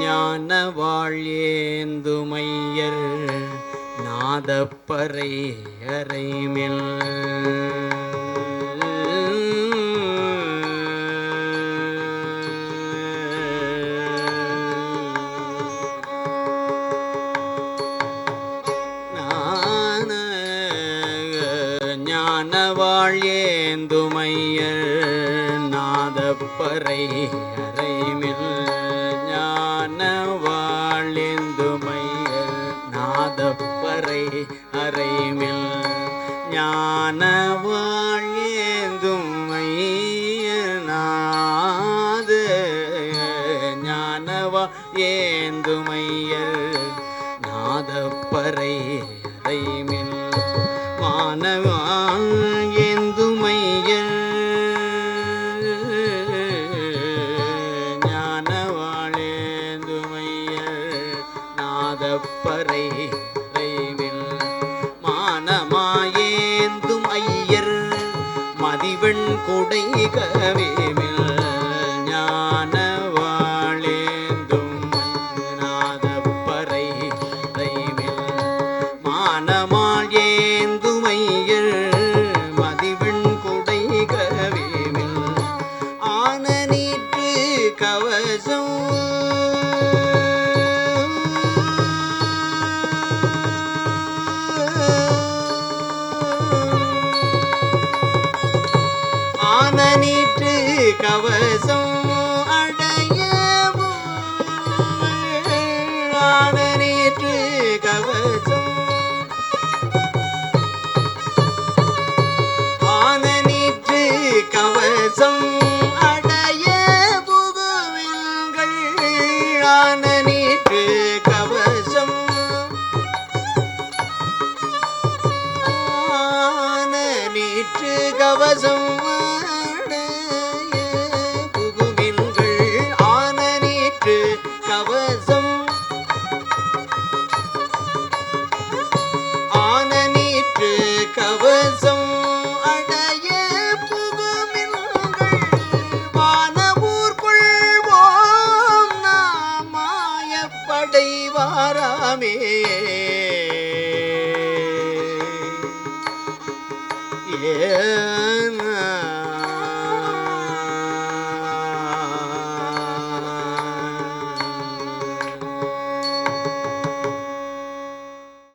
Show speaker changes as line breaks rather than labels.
ஞான வாழேந்துமையர் நாதப்பறை அறைமில் ஞான ஞான வாழேந்துமையர் நாதப்பறை அறை நாதப்பறை அறைமில் ஞான வாழேந்துமையர் நாத ஞானவா ஏந்துமையர் நாதப்பறை அறைமில் மானவான் ஏந்துமையர் ஞானவாழேந்துமையர் நாதப்பறை கொடை கவேமில் ஞான வாழேந்தும் நாதப்பறை தைமில் மானமாள் ஏந்துமையர் மதிவெண் கொடை கவேமில் ஆன நீற்று கவசம் நீற்று கவசம் அடையவும் ஆன நீற்று கவசம். ஆன நீற்று கவசம் அடைய புகுவில்கள் ஆன நீற்று கவசம். ஆன நீற்று கவசம்.